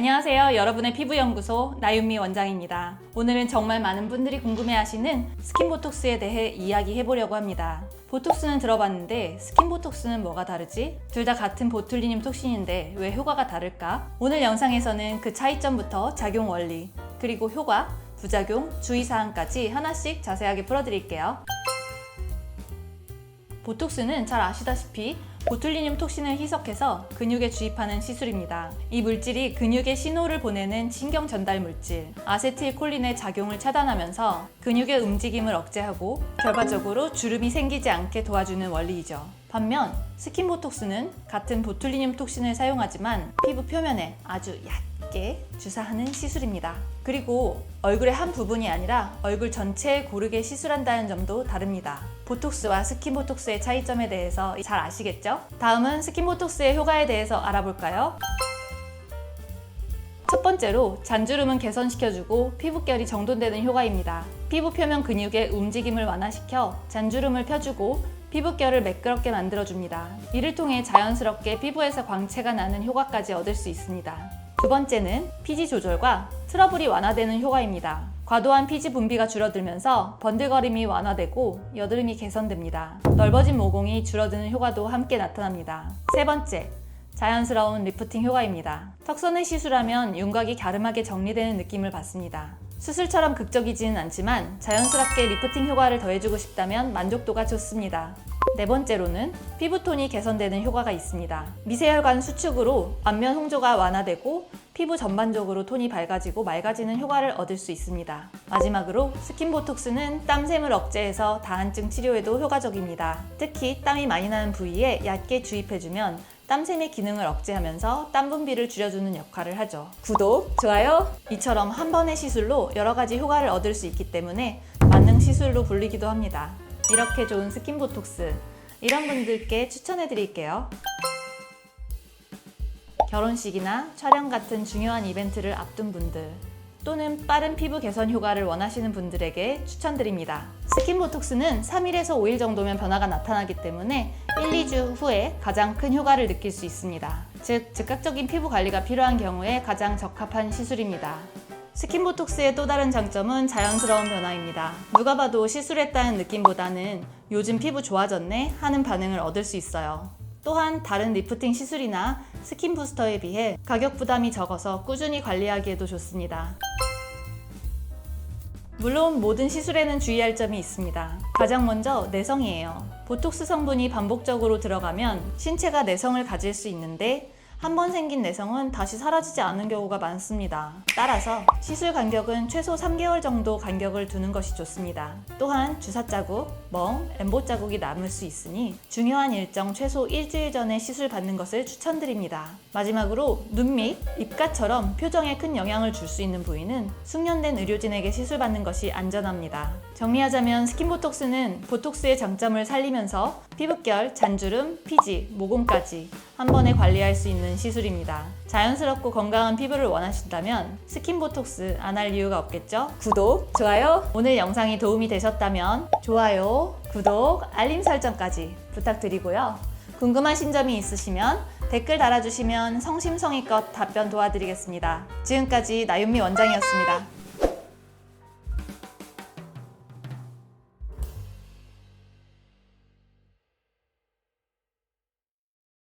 안녕하세요. 여러분의 피부연구소 나윤미 원장입니다. 오늘은 정말 많은 분들이 궁금해하시는 스킨보톡스에 대해 이야기해보려고 합니다. 보톡스는 들어봤는데 스킨보톡스는 뭐가 다르지? 둘 다 같은 보툴리늄 톡신인데 왜 효과가 다를까? 오늘 영상에서는 그 차이점부터 작용 원리, 그리고 효과, 부작용, 주의사항까지 하나씩 자세하게 풀어드릴게요. 보톡스는 잘 아시다시피 보툴리늄 톡신을 희석해서 근육에 주입하는 시술입니다. 이 물질이 근육에 신호를 보내는 신경 전달 물질 아세틸콜린의 작용을 차단하면서 근육의 움직임을 억제하고 결과적으로 주름이 생기지 않게 도와주는 원리이죠. 반면 스킨보톡스는 같은 보툴리늄 톡신을 사용하지만 피부 표면에 아주 얕 게 주사하는 시술입니다. 그리고 얼굴의 한 부분이 아니라 얼굴 전체에 고르게 시술한다는 점도 다릅니다. 보톡스와 스킨보톡스의 차이점에 대해서 잘 아시겠죠? 다음은 스킨보톡스의 효과에 대해서 알아볼까요? 첫 번째로 잔주름은 개선시켜주고 피부결이 정돈되는 효과입니다. 피부 표면 근육의 움직임을 완화시켜 잔주름을 펴주고 피부결을 매끄럽게 만들어줍니다. 이를 통해 자연스럽게 피부에서 광채가 나는 효과까지 얻을 수 있습니다. 두 번째는 피지 조절과 트러블이 완화되는 효과입니다. 과도한 피지 분비가 줄어들면서 번들거림이 완화되고 여드름이 개선됩니다. 넓어진 모공이 줄어드는 효과도 함께 나타납니다. 세 번째, 자연스러운 리프팅 효과입니다. 턱선을 시술하면 윤곽이 갸름하게 정리되는 느낌을 받습니다. 수술처럼 극적이지는 않지만 자연스럽게 리프팅 효과를 더해주고 싶다면 만족도가 좋습니다. 네 번째로는 피부톤이 개선되는 효과가 있습니다. 미세혈관 수축으로 안면 홍조가 완화되고 피부 전반적으로 톤이 밝아지고 맑아지는 효과를 얻을 수 있습니다. 마지막으로 스킨 보톡스는 땀샘을 억제해서 다한증 치료에도 효과적입니다. 특히 땀이 많이 나는 부위에 얕게 주입해주면 땀샘의 기능을 억제하면서 땀 분비를 줄여주는 역할을 하죠. 구독, 좋아요! 이처럼 한 번의 시술로 여러 가지 효과를 얻을 수 있기 때문에 만능 시술로 불리기도 합니다. 이렇게 좋은 스킨 보톡스 이런 분들께 추천해 드릴게요. 결혼식이나 촬영 같은 중요한 이벤트를 앞둔 분들 또는 빠른 피부 개선 효과를 원하시는 분들에게 추천드립니다. 스킨 보톡스는 3일에서 5일 정도면 변화가 나타나기 때문에 1, 2주 후에 가장 큰 효과를 느낄 수 있습니다. 즉, 즉각적인 피부 관리가 필요한 경우에 가장 적합한 시술입니다. 스킨 보톡스의 또 다른 장점은 자연스러운 변화입니다. 누가 봐도 시술했다는 느낌보다는 요즘 피부 좋아졌네 하는 반응을 얻을 수 있어요. 또한 다른 리프팅 시술이나 스킨 부스터에 비해 가격 부담이 적어서 꾸준히 관리하기에도 좋습니다. 물론 모든 시술에는 주의할 점이 있습니다. 가장 먼저 내성이에요. 보톡스 성분이 반복적으로 들어가면 신체가 내성을 가질 수 있는데 한 번 생긴 내성은 다시 사라지지 않는 경우가 많습니다. 따라서 시술 간격은 최소 3개월 정도 간격을 두는 것이 좋습니다. 또한 주사 자국, 멍, 엠보 자국이 남을 수 있으니 중요한 일정 최소 일주일 전에 시술 받는 것을 추천드립니다. 마지막으로 눈 및 입가처럼 표정에 큰 영향을 줄 수 있는 부위는 숙련된 의료진에게 시술 받는 것이 안전합니다. 정리하자면 스킨보톡스는 보톡스의 장점을 살리면서 피부결, 잔주름, 피지, 모공까지 한 번에 관리할 수 있는 시술입니다. 자연스럽고 건강한 피부를 원하신다면 스킨 보톡스 안 할 이유가 없겠죠? 구독, 좋아요. 오늘 영상이 도움이 되셨다면 좋아요, 구독, 알림 설정까지 부탁드리고요. 궁금하신 점이 있으시면 댓글 달아주시면 성심성의껏 답변 도와드리겠습니다. 지금까지 나윤미 원장이었습니다.